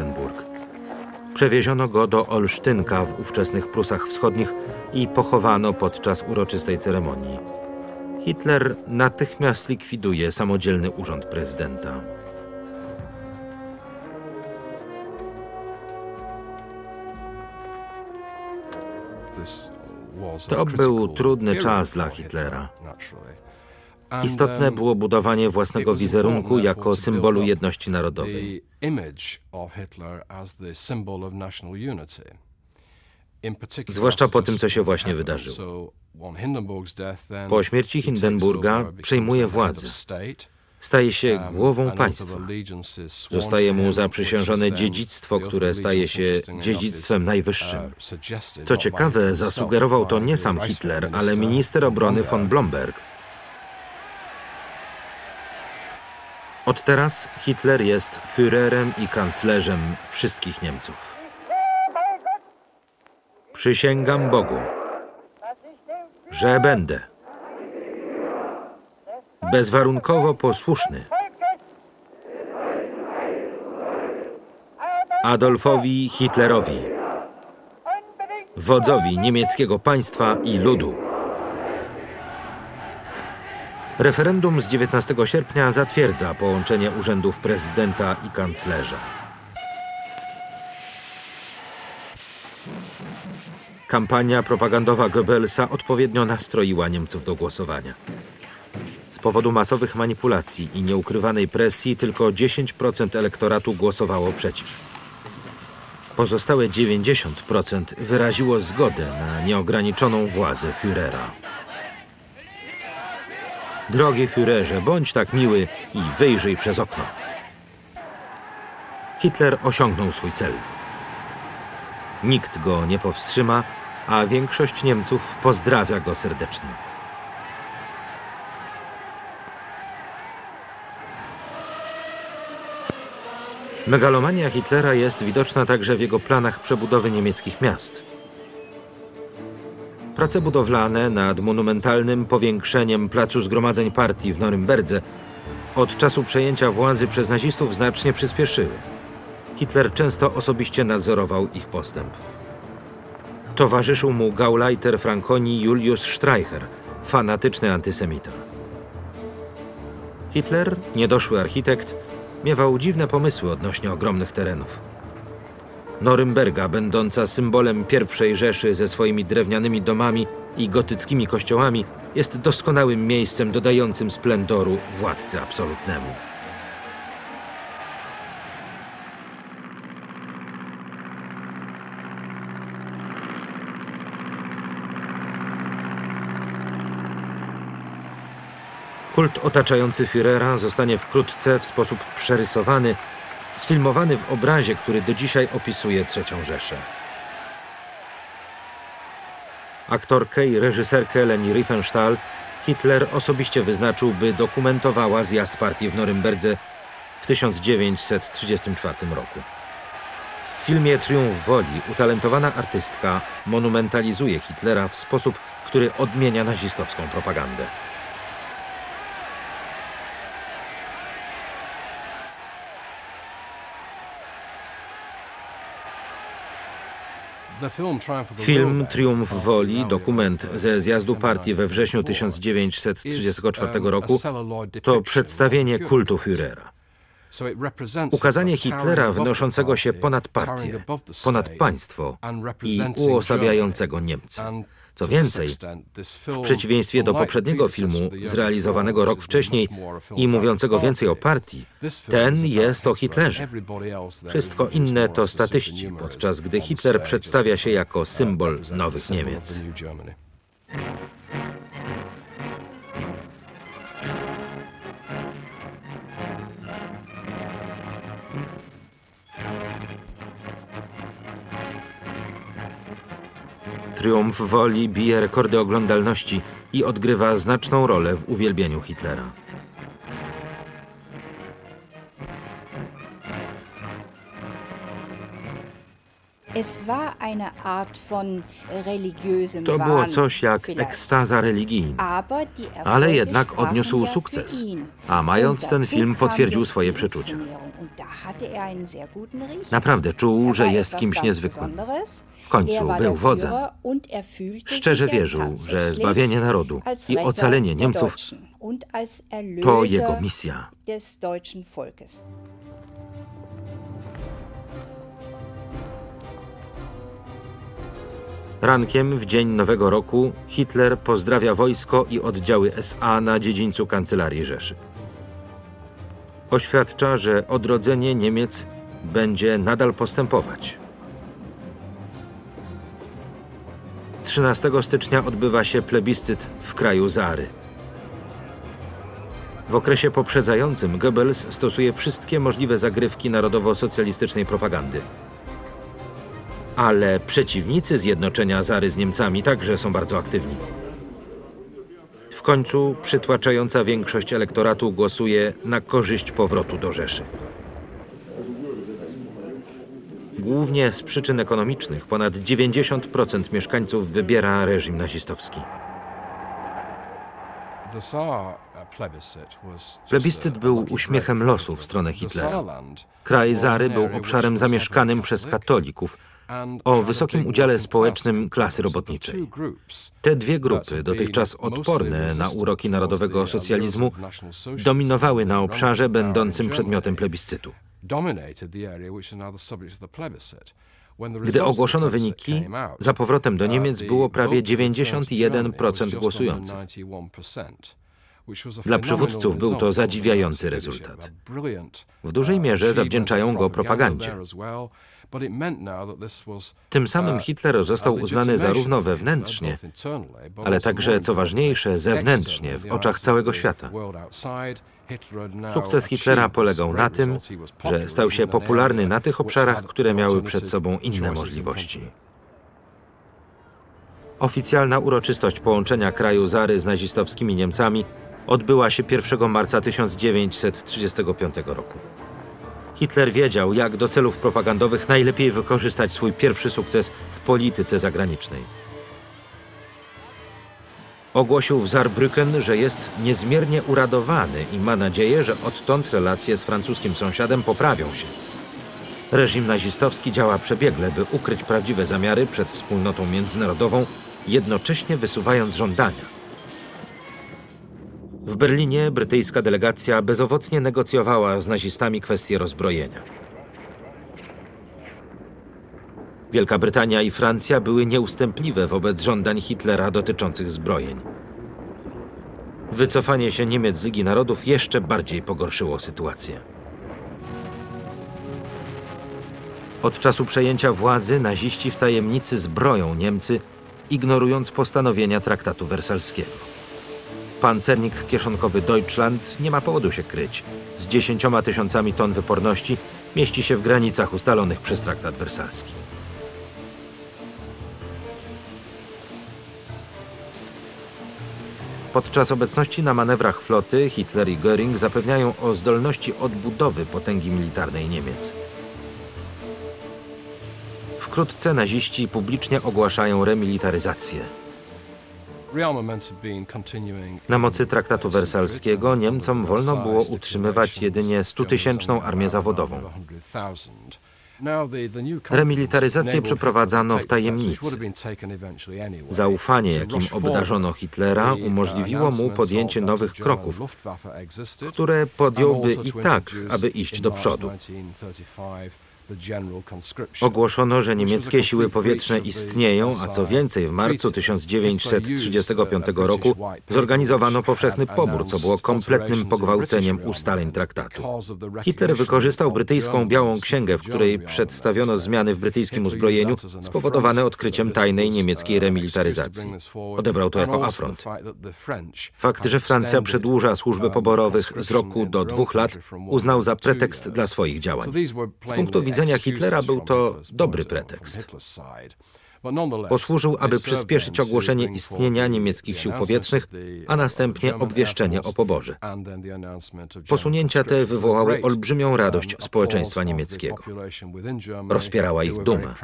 Brandenburg. Przewieziono go do Olsztynka w ówczesnych Prusach Wschodnich i pochowano podczas uroczystej ceremonii. Hitler natychmiast likwiduje samodzielny urząd prezydenta. To był trudny czas dla Hitlera. Istotne było budowanie własnego wizerunku jako symbolu jedności narodowej. Zwłaszcza po tym, co się właśnie wydarzyło. Po śmierci Hindenburga przejmuje władzę. Staje się głową państwa. Zostaje mu zaprzysiężone dziedzictwo, które staje się dziedzictwem najwyższym. Co ciekawe, zasugerował to nie sam Hitler, ale minister obrony von Blomberg. Od teraz Hitler jest Führerem i kanclerzem wszystkich Niemców. Przysięgam Bogu, że będę bezwarunkowo posłuszny Adolfowi Hitlerowi, wodzowi niemieckiego państwa i ludu. Referendum z 19 sierpnia zatwierdza połączenie urzędów prezydenta i kanclerza. Kampania propagandowa Goebbelsa odpowiednio nastroiła Niemców do głosowania. Z powodu masowych manipulacji i nieukrywanej presji tylko 10% elektoratu głosowało przeciw. Pozostałe 90% wyraziło zgodę na nieograniczoną władzę Führera. Drogi Führerze, bądź tak miły i wyjrzyj przez okno. Hitler osiągnął swój cel. Nikt go nie powstrzyma, a większość Niemców pozdrawia go serdecznie. Megalomania Hitlera jest widoczna także w jego planach przebudowy niemieckich miast. Prace budowlane nad monumentalnym powiększeniem placu zgromadzeń partii w Norymberdze od czasu przejęcia władzy przez nazistów znacznie przyspieszyły. Hitler często osobiście nadzorował ich postęp. Towarzyszył mu Gauleiter Franconi Julius Streicher, fanatyczny antysemita. Hitler, niedoszły architekt, miewał dziwne pomysły odnośnie ogromnych terenów. Norymberga, będąca symbolem pierwszej Rzeszy ze swoimi drewnianymi domami i gotyckimi kościołami, jest doskonałym miejscem dodającym splendoru władcy absolutnemu. Kult otaczający Führera zostanie wkrótce w sposób przerysowany sfilmowany w obrazie, który do dzisiaj opisuje III Rzeszę. Aktorkę i reżyserkę Leni Riefenstahl Hitler osobiście wyznaczył, by dokumentowała zjazd partii w Norymberdze w 1934 roku. W filmie Triumf Woli utalentowana artystka monumentalizuje Hitlera w sposób, który odmienia nazistowską propagandę. Film Triumf Woli, dokument ze zjazdu partii we wrześniu 1934 roku, to przedstawienie kultu Führera. Ukazanie Hitlera wnoszącego się ponad partię, ponad państwo i uosabiającego Niemcy. Co więcej, w przeciwieństwie do poprzedniego filmu, zrealizowanego rok wcześniej i mówiącego więcej o partii, ten jest o Hitlerze. Wszystko inne to statyści, podczas gdy Hitler przedstawia się jako symbol nowych Niemiec. Triumf Woli bije rekordy oglądalności i odgrywa znaczną rolę w uwielbieniu Hitlera. To było coś jak ekstaza religijna, ale jednak odniósł sukces, a mając ten film potwierdził swoje przeczucia. Naprawdę czuł, że jest kimś niezwykłym. W końcu był wodzem. Szczerze wierzył, że zbawienie narodu i ocalenie Niemców to jego misja. Rankiem w dzień Nowego Roku Hitler pozdrawia wojsko i oddziały SA na dziedzińcu kancelarii Rzeszy. Oświadcza, że odrodzenie Niemiec będzie nadal postępować. 13 stycznia odbywa się plebiscyt w kraju Zary. W okresie poprzedzającym Goebbels stosuje wszystkie możliwe zagrywki narodowo-socjalistycznej propagandy. Ale przeciwnicy zjednoczenia Zary z Niemcami także są bardzo aktywni. W końcu przytłaczająca większość elektoratu głosuje na korzyść powrotu do Rzeszy. Głównie z przyczyn ekonomicznych ponad 90% mieszkańców wybiera reżim nazistowski. Plebiscyt był uśmiechem losu w stronę Hitlera. Kraj Zary był obszarem zamieszkanym przez katolików o wysokim udziale społecznym klasy robotniczej. Te dwie grupy, dotychczas odporne na uroki narodowego socjalizmu, dominowały na obszarze będącym przedmiotem plebiscytu. Gdy ogłoszono wyniki, za powrotem do Niemiec było prawie 91% głosujących. Dla przywódców był to zadziwiający rezultat. W dużej mierze zawdzięczają go propagandzie. Tym samym uh, Hitler został uznany zarówno wewnętrznie, ale także, co ważniejsze, zewnętrznie w oczach całego świata. Sukces Hitlera polegał na tym, że stał się popularny na tych obszarach, które miały przed sobą inne możliwości. Oficjalna uroczystość połączenia kraju Zary z nazistowskimi Niemcami odbyła się 1 marca 1935 roku. Hitler wiedział, jak do celów propagandowych najlepiej wykorzystać swój pierwszy sukces w polityce zagranicznej. Ogłosił w Saarbrücken, że jest niezmiernie uradowany i ma nadzieję, że odtąd relacje z francuskim sąsiadem poprawią się. Reżim nazistowski działa przebiegle, by ukryć prawdziwe zamiary przed wspólnotą międzynarodową, jednocześnie wysuwając żądania. W Berlinie brytyjska delegacja bezowocnie negocjowała z nazistami kwestie rozbrojenia. Wielka Brytania i Francja były nieustępliwe wobec żądań Hitlera dotyczących zbrojeń. Wycofanie się Niemiec z Ligi Narodów jeszcze bardziej pogorszyło sytuację. Od czasu przejęcia władzy naziści w tajemnicy zbroją Niemcy, ignorując postanowienia traktatu wersalskiego. Pancernik kieszonkowy Deutschland nie ma powodu się kryć. Z dziesięcioma tysiącami ton wyporności mieści się w granicach ustalonych przez traktat wersalski. Podczas obecności na manewrach floty Hitler i Göring zapewniają o zdolności odbudowy potęgi militarnej Niemiec. Wkrótce naziści publicznie ogłaszają remilitaryzację. Na mocy traktatu wersalskiego Niemcom wolno było utrzymywać jedynie 100-tysięczną armię zawodową. Remilitaryzację przeprowadzano w tajemnicy. Zaufanie, jakim obdarzono Hitlera, umożliwiło mu podjęcie nowych kroków, które podjąłby i tak, aby iść do przodu. Ogłoszono, że niemieckie siły powietrzne istnieją, a co więcej, w marcu 1935 roku zorganizowano powszechny pobór, co było kompletnym pogwałceniem ustaleń traktatu. Hitler wykorzystał brytyjską Białą Księgę, w której przedstawiono zmiany w brytyjskim uzbrojeniu spowodowane odkryciem tajnej niemieckiej uh, remilitaryzacji. Odebrał to jako afront. Fakt, że Francja przedłuża służby um, poborowych z roku do dwóch lat, uznał za pretekst dla swoich działań. Z punktu widzenia widzenia Hitlera był to dobry pretekst. Posłużył, aby przyspieszyć ogłoszenie istnienia niemieckich sił powietrznych, a następnie obwieszczenie o poborze. Posunięcia te wywołały olbrzymią radość społeczeństwa niemieckiego. Rozpierała ich duma.